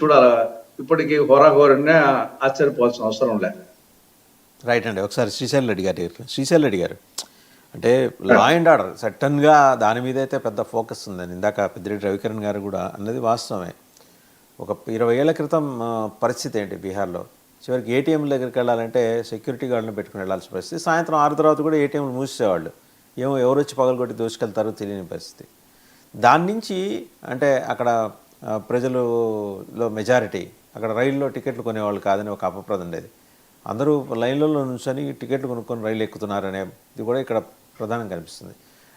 చూడాలి? ఇప్పటికీ హోరాహోరనే ఆశ్చర్యపోవాల్సిన అవసరం లేదు రైట్ అండి. ఒకసారి శ్రీశైల్ రెడ్డి గారి శ్రీశైల్ రెడ్డి గారు అంటే లా అండ్ ఆర్డర్ సడన్గా దాని మీద అయితే పెద్ద ఫోకస్ ఉందని ఇందాక పెద్దిరెడ్డి రవికిరణ్ గారు కూడా అన్నది వాస్తవమే. ఒక ఇరవై ఏళ్ళ క్రితం పరిస్థితి ఏంటి బీహార్లో? చివరికి ఏటీఎంల దగ్గరికి వెళ్ళాలంటే సెక్యూరిటీ గార్డును పెట్టుకుని వెళ్ళాల్సిన పరిస్థితి. సాయంత్రం ఆరు తర్వాత కూడా ఏటీఎంలు మూసేవాళ్ళు ఏమో ఎవరు వచ్చి పగలగొట్టి దోచుకెళ్తారో తెలియని పరిస్థితి. దాని నుంచి అంటే అక్కడ ప్రజలలో మెజారిటీ. అక్కడ రైల్లో టికెట్లు కొనేవాళ్ళు కాదని ఒక అపప్రద ఉండేది. అందరూ లైన్లలో నుంచొని టికెట్లు కొనుక్కొని రైలు ఎక్కుతున్నారనే ఇది కూడా ఇక్కడ ప్రధానం కనిపిస్తుంది.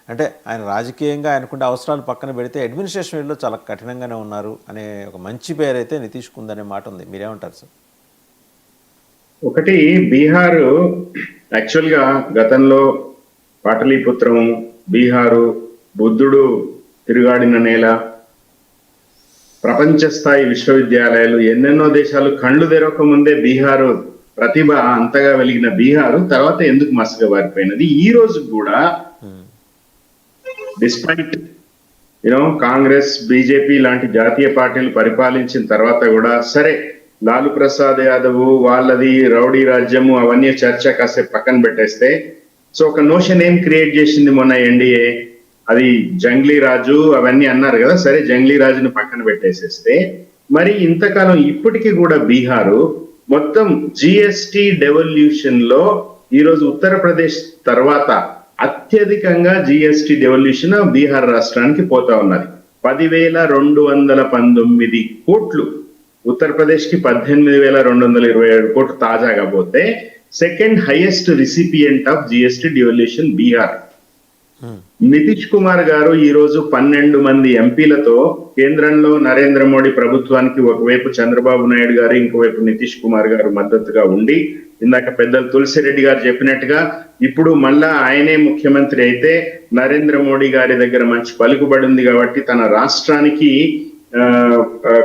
అంటే ఆయన రాజకీయంగా ఆయనకుండే అవసరాలు పక్కన పెడితే అడ్మినిస్ట్రేషన్ వీళ్ళు చాలా కఠినంగానే ఉన్నారు అనే ఒక మంచి పేరు అయితే నితీష్ కుందనే మాట ఉంది. మీరేమంటారు సార్? ఒకటి బీహార్ యాక్చువల్గా గతంలో పాటలీపుత్రం బీహారు బుద్ధుడు తిరుగాడిన నేల ప్రపంచ స్థాయి విశ్వవిద్యాలయాలు ఎన్నెన్నో దేశాలు కళ్ళు తెరవక ముందే బీహారు ప్రతిభ అంతగా వెలిగిన బీహారు తర్వాత ఎందుకు మసగా పారిపోయినది ఈ రోజు కూడా డిస్పైట్ యూనో కాంగ్రెస్ బీజేపీ లాంటి జాతీయ పార్టీలు పరిపాలించిన తర్వాత కూడా సరే లాలు ప్రసాద్ యాదవ్ వాళ్ళది రౌడీ రాజ్యము అవన్నీ చర్చ కాసేపు పక్కన పెట్టేస్తే సో ఒక నోషన్ ఏం క్రియేట్ చేసింది మొన్న ఎన్డీఏ అది జంగ్లీ రాజు అవన్నీ అన్నారు కదా సరే జంగ్లీ రాజును పక్కన పెట్టేసేస్తే. మరి ఇంతకాలం ఇప్పటికీ కూడా బీహారు మొత్తం జిఎస్టి డెవల్యూషన్లో ఈరోజు ఉత్తరప్రదేశ్ తర్వాత అత్యధికంగా జిఎస్టి డెవల్యూషన్ బీహార్ రాష్ట్రానికి పోతా ఉన్నది. పదివేల రెండు వందల పంతొమ్మిది కోట్లు. ఉత్తరప్రదేశ్కి పద్దెనిమిది వేల రెండు వందల ఇరవై ఏడు కోట్లు తాజాగా పోతే second highest recipient of GST devolution Bihar. Nitish Kumar గారు ఈ రోజు పన్నెండు మంది ఎంపీలతో కేంద్రంలో నరేంద్ర మోడీ ప్రభుత్వానికి ఒకవైపు చంద్రబాబు నాయుడు గారు ఇంకోవైపు నితీష్ కుమార్ గారు మద్దతుగా ఉండి ఇందాక పెద్దలు తులసిరెడ్డి గారు చెప్పినట్టుగా ఇప్పుడు మళ్ళా ఆయనే ముఖ్యమంత్రి అయితే నరేంద్ర మోడీ గారి దగ్గర మంచి పలుకుబడి ఉంది కాబట్టి తన రాష్ట్రానికి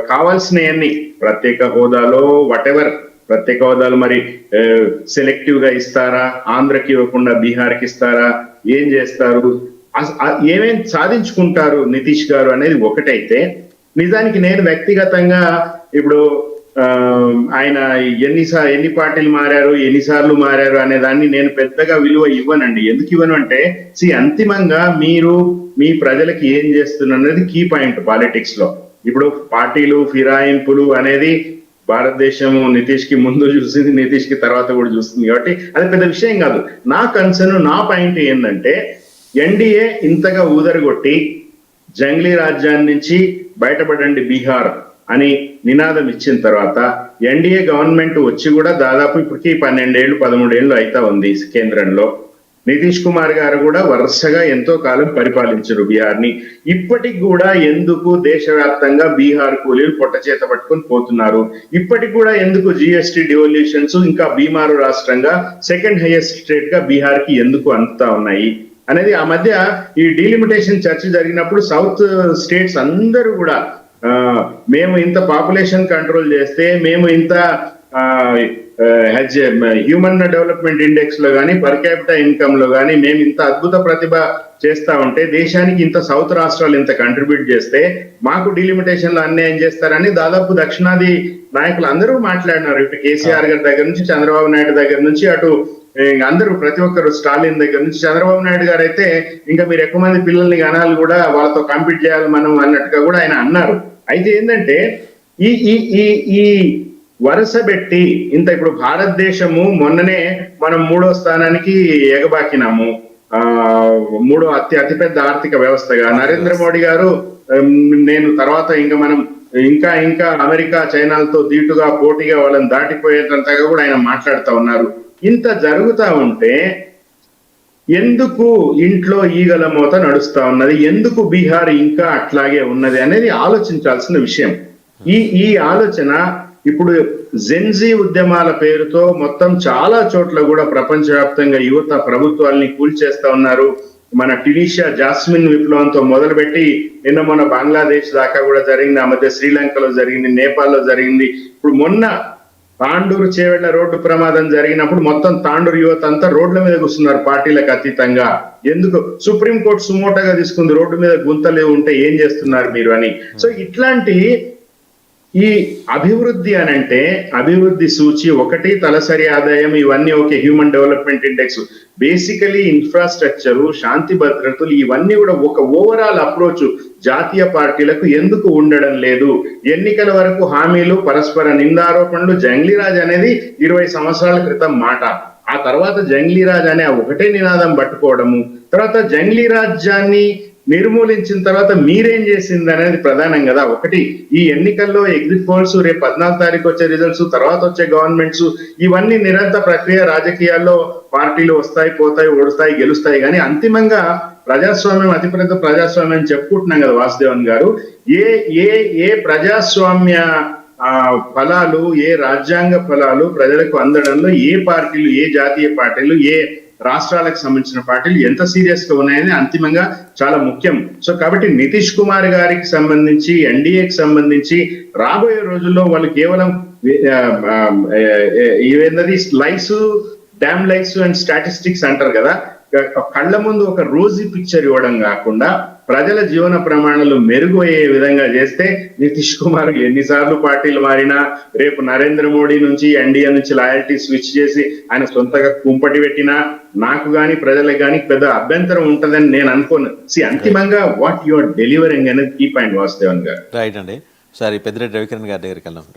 కావాల్సినవన్నీ ప్రత్యేక హోదాలో వాటెవర్ ప్రత్యేక హోదాలు మరి సెలెక్టివ్గా ఇస్తారా? ఆంధ్రకి ఇవ్వకుండా బీహార్కి ఇస్తారా? ఏం చేస్తారు? ఏమేం సాధించుకుంటారు నితీష్ గారు అనేది ఒకటైతే నిజానికి నేను వ్యక్తిగతంగా ఇప్పుడు ఆ, ఆయన ఎన్నిసా ఎన్ని పార్టీలు మారారు ఎన్నిసార్లు మారారు అనే దాన్ని నేను పెద్దగా విలువ ఇవ్వనండి. ఎందుకు ఇవ్వను అంటే సి అంతిమంగా మీరు మీ ప్రజలకి ఏం చేస్తున్నారు అనేది కీ పాయింట్ పాలిటిక్స్లో ఇప్పుడు పార్టీలు ఫిరాయింపులు అనేది భారతదేశం నితీష్కి ముందు చూసింది నితీష్కి తర్వాత కూడా చూస్తుంది కాబట్టి అది పెద్ద విషయం కాదు. నా కన్సర్న్ నా పాయింట్ ఏంటంటే ఎన్డీఏ ఇంతగా ఊదరగొట్టి జంగ్లీ రాజ్యాన్ని నుంచి బయటపడండి బీహార్ అని నినాదం ఇచ్చిన తర్వాత ఎన్డీఏ గవర్నమెంట్ వచ్చి కూడా దాదాపు ఇప్పటికీ పన్నెండేళ్ళు పదమూడేళ్ళు అయితా ఉంది కేంద్రంలో. నితీష్ కుమార్ గారు కూడా వరుసగా ఎంతో కాలం పరిపాలించారు బీహార్ని. ఇప్పటికి కూడా ఎందుకు దేశవ్యాప్తంగా బీహార్ కూలీలు పొట్ట చేత పట్టుకొని పోతున్నారు? ఇప్పటికి కూడా ఎందుకు జిఎస్టి డివల్యూషన్స్ ఇంకా బీమారు రాష్ట్రంగా సెకండ్ హైయెస్ట్ స్టేట్గా బీహార్కి ఎందుకు అందుతా ఉన్నాయి? అనేది ఆ మధ్య ఈ డీలిమిటేషన్ చర్చ జరిగినప్పుడు సౌత్ స్టేట్స్ అందరూ కూడా మేము ఇంత పాపులేషన్ కంట్రోల్ చేస్తే మేము ఇంత హ్యూమన్ డెవలప్మెంట్ ఇండెక్స్లో కానీ పర్ క్యాపిటల్ ఇన్కమ్లో కానీ మేము ఇంత అద్భుత ప్రతిభ చేస్తా ఉంటే దేశానికి ఇంత సౌత్ రాష్ట్రాలు ఇంత కంట్రిబ్యూట్ చేస్తే మాకు డిలిమిటేషన్లో అన్యాయం చేస్తారని దాదాపు దక్షిణాది నాయకులు అందరూ మాట్లాడినారు. ఇటు కేసీఆర్ గారి దగ్గర నుంచి చంద్రబాబు నాయుడు దగ్గర నుంచి అటు అందరూ ప్రతి ఒక్కరు స్టాలిన్ దగ్గర నుంచి చంద్రబాబు నాయుడు గారు అయితే ఇంకా మీరు ఎక్కువ మంది పిల్లల్ని గణాలు కూడా వాళ్ళతో కంపీట్ చేయాలి మనం అన్నట్టుగా కూడా ఆయన అన్నారు. అయితే ఏంటంటే ఈ ఈ ఈ వరుస పెట్టి ఇంత ఇప్పుడు భారతదేశము మొన్ననే మనం మూడో స్థానానికి ఎగబాకినాము. ఆ మూడో అతి అతిపెద్ద ఆర్థిక వ్యవస్థగా. నరేంద్ర మోడీ గారు నేను తర్వాత ఇంకా మనం ఇంకా ఇంకా అమెరికా చైనాలతో దీటుగా పోటీగా వాళ్ళని దాటిపోయేటంతగా కూడా ఆయన మాట్లాడుతూ ఉన్నారు. ఇంత జరుగుతా ఉంటే ఎందుకు ఇంట్లో ఈగల మోత నడుస్తా ఉన్నది? ఎందుకు బీహార్ ఇంకా అట్లాగే ఉన్నది అనేది ఆలోచించాల్సిన విషయం. ఈ ఈ ఆలోచన ఇప్పుడు జెన్జీ ఉద్యమాల పేరుతో మొత్తం చాలా చోట్ల కూడా ప్రపంచవ్యాప్తంగా యువత ప్రభుత్వాల్ని కూల్చేస్తా ఉన్నారు. మన టినీషియా జాస్మిన్ విప్లవంతో మొదలుపెట్టి నిన్న మొన్న బంగ్లాదేశ్ దాకా కూడా జరిగింది. ఆ మధ్య శ్రీలంకలో జరిగింది నేపాల్లో జరిగింది. ఇప్పుడు మొన్న తాండూరు చేవెళ్ళ రోడ్డు ప్రమాదం జరిగినప్పుడు మొత్తం తాండూరు యువత అంతా రోడ్ల మీద కూర్చున్నారు పార్టీలకు అతీతంగా. ఎందుకు? సుప్రీం కోర్టు సుమోటగా తీసుకుంది. రోడ్డు మీద గుంతలు ఉంటే ఏం చేస్తున్నారు మీరు అని. సో ఇట్లాంటి ఈ అభివృద్ధి అని అంటే అభివృద్ధి సూచి ఒకటి తలసరి ఆదాయం ఇవన్నీ okay human development index basically infrastructure శాంతి భద్రతలు ఇవన్నీ కూడా ఒక ఓవరాల్ అప్రోచ్ జాతీయ పార్టీలకు ఎందుకు ఉండడం లేదు? ఎన్నికల వరకు హామీలు పరస్పర నిందారోపణలు జంగ్లీరాజ్ అనేది ఇరవై సంవత్సరాల క్రితం మాట. ఆ తర్వాత జంగ్లీరాజ్ అనే ఒకటే నినాదం పట్టుకోవడము. తర్వాత జంగ్లీ రాజ్యాన్ని నిర్మూలించిన తర్వాత మీరేం చేసింది అనేది ప్రధానం కదా. ఒకటి ఈ ఎన్నికల్లో ఎగ్జిట్ పోల్స్ రేపు పద్నాలుగు తారీఖు వచ్చే రిజల్ట్స్ తర్వాత వచ్చే గవర్నమెంట్స్ ఇవన్నీ నిరంతర ప్రక్రియ రాజకీయాల్లో పార్టీలు వస్తాయి పోతాయి ఓడుస్తాయి గెలుస్తాయి. కానీ అంతిమంగా ప్రజాస్వామ్యం అతిపెద్ద ప్రజాస్వామ్యం అని చెప్పుకుంటున్నాం కదా వాసుదేవన్ గారు. ఏ ఏ ఏ ప్రజాస్వామ్య ఆ ఫలాలు ఏ రాజ్యాంగ ఫలాలు ప్రజలకు అందడంలో ఏ పార్టీలు ఏ జాతీయ పార్టీలు ఏ రాష్ట్రాలకు సంబంధించిన పార్టీలు ఎంత సీరియస్గా ఉన్నాయని అంతిమంగా చాలా ముఖ్యం. సో కాబట్టి నితీష్ కుమార్ గారికి సంబంధించి ఎన్డీఏకి సంబంధించి రాబోయే రోజుల్లో వాళ్ళు కేవలం ఆ, ఆ, ఏ, ఇవేందది లైక్స్ లైక్స్ అండ్ స్టాటిస్టిక్స్ అంటారు కదా. కళ్ళ ముందు ఒక రోజీ పిక్చర్ ఇవ్వడం కాకుండా ప్రజల జీవన ప్రమాణాలు మెరుగు అయ్యే విధంగా చేస్తే నితీష్ కుమార్ ఎన్నిసార్లు పార్టీలు మారినా రేపు నరేంద్ర మోడీ నుంచి ఎన్డీఏ నుంచి లాయల్టీ స్విచ్ చేసి ఆయన సొంతగా కుంపటి పెట్టినా నాకు గాని ప్రజలకు గాని పెద్ద అభ్యంతరం ఉంటదని నేను అనుకోను. సి అంతిమంగా వాట్ యువర్ డెలివరింగ్ అనేది కీ పాయింట్ వాసుదేవన్ గారు. రైట్ అండి. సారీ పెద్దిరెడ్డి రవికిరణ్ గారి దగ్గరికి